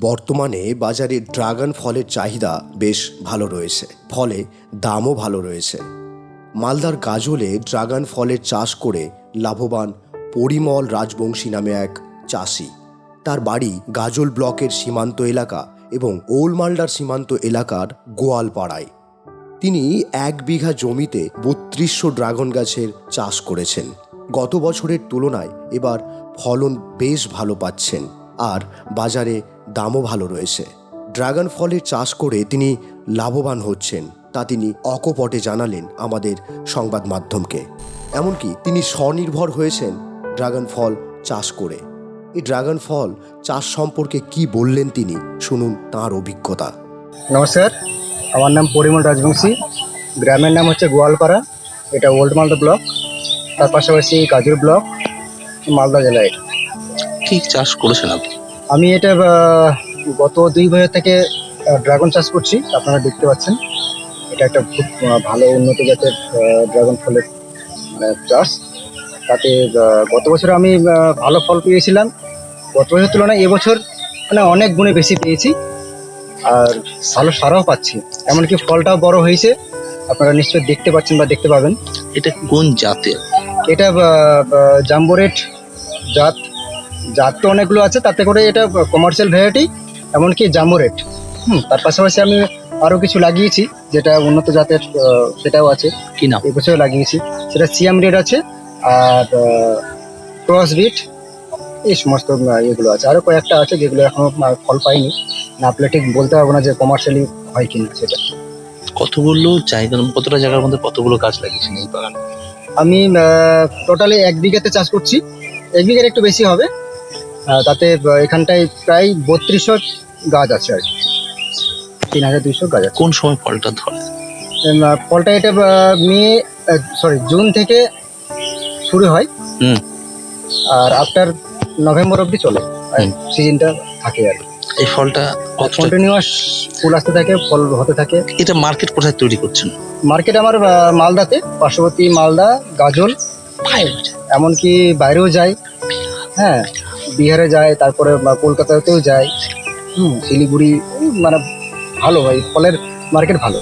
বর্তমানে বাজারে ড্রাগন ফলের চাহিদা বেশ ভালো রয়েছে। ফলে দামও ভালো রয়েছে। মালদার গাজলে ড্রাগন ফলের চাষ করে লাভবান পরিমল রাজবংশী নামে এক চাষি। তার বাড়ি গাজল ব্লকের সীমান্ত এলাকা এবং ওল মালদার সীমান্ত এলাকার গোয়ালপাড়ায়। তিনি এক বিঘা জমিতে বত্রিশশো ড্রাগন গাছের চাষ করেছেন। গত বছরের তুলনায় এবার ফলন বেশ ভালো পাচ্ছেন। আর বাজারে দামও ভালো রয়েছে। ড্রাগন ফলের চাষ করে তিনি লাভবান হচ্ছেন, তা তিনি অকপটে জানালেন আমাদের সংবাদ মাধ্যমকে। এমনকি তিনি স্বনির্ভর হয়েছেন ড্রাগন ফল চাষ করে। এই ড্রাগন ফল চাষ সম্পর্কে কি বললেন তিনি, শুনুন তার অভিজ্ঞতা। নমস্কার, আমার নাম পরিমল রাজবংশী। গ্রামের নাম হচ্ছে গোয়ালপাড়া। এটা ওল্ড মালদা ব্লক, তার পাশাপাশি কাজুর ব্লক, মালদা জেলায়। কি চাষ করেছেন আপনি? আমি এটা গত দুই বছর থেকে ড্রাগন চাষ করছি আপনারা দেখতে পাচ্ছেন। এটা একটা খুব ভালো উন্নত জাতের ড্রাগন ফলের মানে চাষ। তাতে গত বছর আমি ভালো ফল পেয়েছিলাম। গত বছরের তুলনায় এবছর মানে অনেক গুণে বেশি পেয়েছি। আর ভালো সারাও পাচ্ছি। এমনকি ফলটাও বড় হয়েছে। আপনারা নিশ্চয়ই দেখতে পাচ্ছেন বা দেখতে পাবেন। এটা কোন জাতের? এটা জাম্বোরেট জাত। জাত তো অনেকগুলো আছে তাতে করে এটা কমার্শিয়াল ভ্যারাইটি এমনকি জাম্বোরেট হুম তার পাশাপাশি আমি আরও কিছু লাগিয়েছি যেটা উন্নত জাতের সেটাও আছে। কি নাম? এবছর লাগিয়েছি। সেটা সিয়াম রেড আছে আর ক্রস বিট এই সমস্ত এগুলো আছে। আরও কয়েকটা আছে যেগুলো এখনও আহ, ফল পাইনি। না আপনি ঠিক বলতে পারব না যে কমার্শিয়ালি হয় কিনা সেটা। কতগুলো জায়গা কতটা জায়গার মধ্যে কতগুলো গাছ লাগিয়েছেন এই বাগানে? আমি টোটালি এক বিঘাতে চাষ করছি। এক বিঘার একটু বেশি হবে তাতে এখানটায় প্রায় বত্রিশশো গাছ আছে আর কি। তিন হাজার দুইশো গাছ আছে। কোন সময় ফলটা ধরে? ফলটা এটা মে সরি জুন থেকে শুরু হয়। হুম। আর আফটার নভেম্বর অবধি চলে। সিজনটা থাকে আর এই ফলটা কন্টিনিউয়াস ফুল আসতে থাকে ফল হতে থাকে। এটা মার্কেট কোথায় তৈরি করছেন? মার্কেট আমার মালদাতে পার্শ্ববর্তী মালদা গাজল। এমনকি বাইরেও যায়। হ্যাঁ। বিহারে যায়, তারপরে কলকাতাতেও যায়। হুম, শিলিগুড়ি মানে ভালো ভাই ফলের মার্কেট ভালো।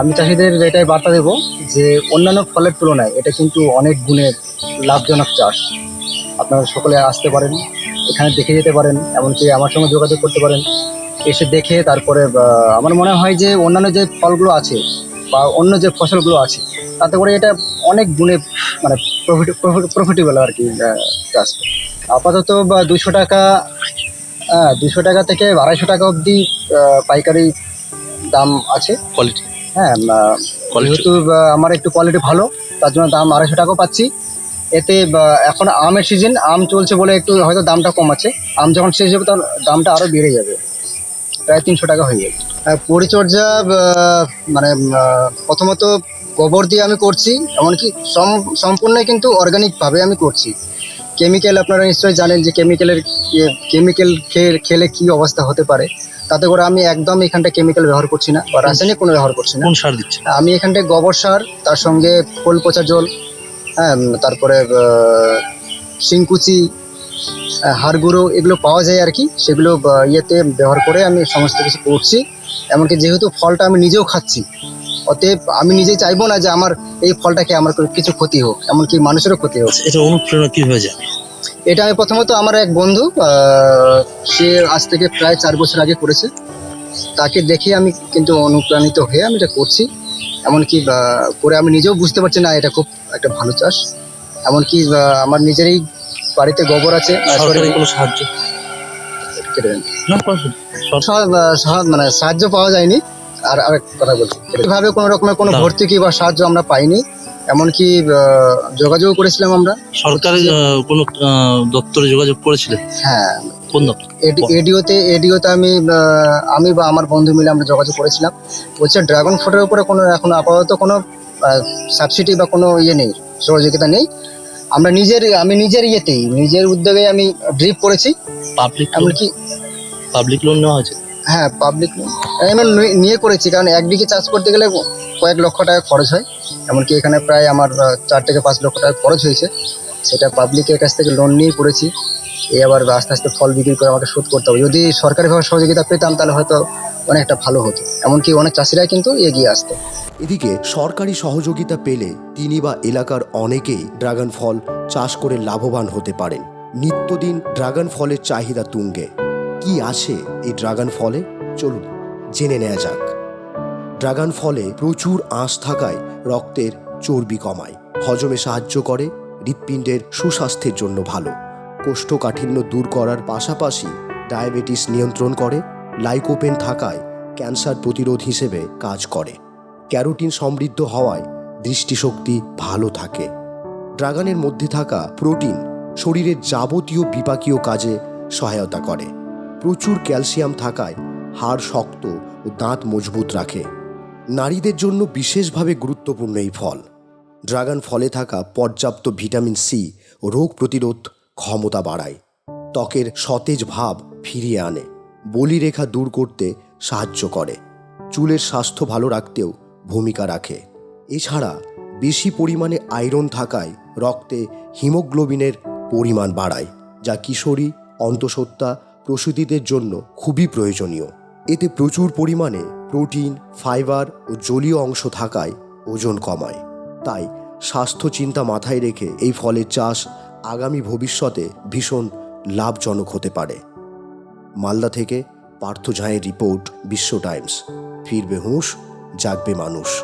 আমি চাষিদের এটাই বার্তা দেবো যে, অন্যান্য ফলের তুলনায় এটা কিন্তু অনেক গুণে লাভজনক চাষ। আপনারা সকলে আসতে পারেন, এখানে দেখে যেতে পারেন, এমনকি আমার সঙ্গে যোগাযোগ করতে পারেন। এসে দেখে তারপরে আমার মনে হয় যে, অন্যান্য যে ফলগুলো আছে বা অন্য যে ফসলগুলো আছে, তাতে করে এটা অনেক গুণে মানে প্রফিট প্রফিটেবল আর কি চাষ। আপাতত বা দুশো টাকা হ্যাঁ দুশো টাকা থেকে আড়াইশো টাকা অবধি পাইকারি দাম আছে। কোয়ালিটি হ্যাঁ যেহেতু আমার একটু কোয়ালিটি ভালো তার জন্য দাম আড়াইশো টাকাও পাচ্ছি। এতে এখন আমের সিজন আম চলছে বলে একটু হয়তো দামটা কম আছে। আম যখন শেষ হবে তখন দামটা আরও বেড়ে যাবে। প্রায় তিনশো টাকা হয়ে যাবে। আহ, পরিচর্যা মানে প্রথমত গোবর দিয়ে আমি করছি এমনকি সম- সম্পূর্ণ কিন্তু অর্গানিকভাবে আমি করছি। কেমিক্যাল আপনারা নিশ্চয়ই জানেন যে কেমিক্যালের কেমিক্যাল খেয়ে খেলে কি অবস্থা হতে পারে। তাতে করে আমি একদম এখানটা কেমিক্যাল ব্যবহার করছি না বা রাসায়নিক কোনো ব্যবহার করছি না। কোন সার দিচ্ছি আমি এখানটায় গোবর সার তার সঙ্গে খোল পচা জল হ্যাঁ তারপরে শিংকুচি আহ, হাড় গুঁড়ো এগুলো পাওয়া যায় আর কি। সেগুলো ইয়েতে ব্যবহার করে আমি সমস্ত কিছু করছি। এমনকি যেহেতু ফলটা আমি নিজেও খাচ্ছি অতএব আমি নিজেই চাইব না যে আমার এই ফলটাকে আমার কিছু ক্ষতি হোক এমনকি মানুষেরও ক্ষতি হোক। এটা অনুপ্রেরণা কীভাবে যায় এটা আমি প্রথমত আমার এক বন্ধু সে আজ থেকে প্রায় চার বছর আগে করেছে। তাকে দেখে আমি কিন্তু অনুপ্রাণিত হয়ে আমি এটা করছি। এমনকি করে আমি নিজেও বুঝতে পারছি না এটা খুব একটা ভালো চাষ। এমনকি আমার নিজেরই বাড়িতে গোবর আছে কোনো সাহায্য? মানে সাহায্য পাওয়া যায়নি। আর আরেক কথা বলছি। এভাবে কোনো রকমের কোনো। ভর্তুকি বা সাহায্য আমরা পাইনি। এমনকি যোগাযোগ করেছিলাম আমরা। সরকারি কোনো দপ্তরে যোগাযোগ করেছিলেন? হ্যাঁ। কোন দপ্তর? এডিওতে এডিওতে আমি আমি বা আমার বন্ধু মিলে আমরা যোগাযোগ করেছিলাম। বলছে ড্রাগন ফ্রুটের উপরে কোনো এখন আপাতত কোনো সাবসিডি বা কোনো ইয়ে নেই সহযোগিতা নেই। আমরা নিজের আমি নিজের ইয়েতেই নিজের উদ্যোগে আমি ড্রিপ করেছি। পাবলিক এমনকি পাবলিক লোন নেওয়া হয়েছে? হ্যাঁ পাবলিক আমি নিয়ে করেছি, কারণ একদিকে চাষ করতে গেলে কয়েক লক্ষ টাকা খরচ হয়। এমনকি এখানে প্রায় আমার চার থেকে পাঁচ লক্ষ টাকা খরচ হয়েছে। সেটা পাবলিকের কাছ থেকে লোন নিয়ে করেছি। এই আবার আস্তে আস্তে ফল বিক্রি করে আমাকে শোধ করতে হবে। যদি সরকারিভাবে সহযোগিতা পেতাম, তাহলে হয়তো অনেকটা ভালো হতো। এমনকি অনেক চাষিরাই কিন্তু এগিয়ে আসতো। এদিকে সরকারি সহযোগিতা পেলে তিনি বা এলাকার অনেকেই ড্রাগন ফল চাষ করে লাভবান হতে পারেন। নিত্যদিন ড্রাগন ফলের চাহিদা তুঙ্গে। কি আছে এই ড্রাগন ফলে? চলুন, জেনে নেওয়া যাক। ড্রাগন ফলে প্রচুর আঁশ থাকায় রক্তের চর্বি কমায়। হজমে সাহায্য করে, হৃৎপিণ্ডের সুস্বাস্থ্যের জন্য ভালো। কোষ্ঠকাঠিন্য দূর করার পাশাপাশি ডায়াবেটিস নিয়ন্ত্রণ করে, লাইকোপেন থাকায় ক্যান্সার প্রতিরোধ হিসেবে কাজ করে। ক্যারোটিন সমৃদ্ধ হওয়ায় দৃষ্টিশক্তি ভালো থাকে। ড্রাগনের মধ্যে থাকা প্রোটিন শরীরের যাবতীয় বিপাকীয় কাজে সহায়তা করে। প্রচুর ক্যালসিয়াম থাকায় হাড় শক্ত ও দাঁত মজবুত রাখে। নারীদের জন্য বিশেষভাবে গুরুত্বপূর্ণ এই ফল। ড্রাগন ফলে থাকা পর্যাপ্ত ভিটামিন সি ও রোগ প্রতিরোধ ক্ষমতা বাড়ায়। ত্বকের সতেজ ভাব ফিরিয়ে আনে, বলিরেখা দূর করতে সাহায্য করে, চুলের স্বাস্থ্য ভালো রাখতেও ভূমিকা রাখে। এছাড়া বেশি পরিমাণে আয়রন থাকায় রক্তে হিমোগ্লোবিনের পরিমাণ বাড়ায়, যা কিশোরী, অন্তঃসত্ত্বা প্রসূতিদের জন্য খুবই প্রয়োজনীয়। এতে প্রচুর পরিমাণে প্রোটিন, ফাইবার ও জলীয় অংশ থাকায় ওজন কমায়। তাই স্বাস্থ্য চিন্তা মাথায় রেখে এই ফলের চাষ আগামী ভবিষ্যতে ভীষণ লাভজনক হতে পারে। মালদা থেকে পার্থ ঝাঁয়ের রিপোর্ট, বিশ্ব টাইমস। ফিরবে হুঁশ, জাগবে মানুষ।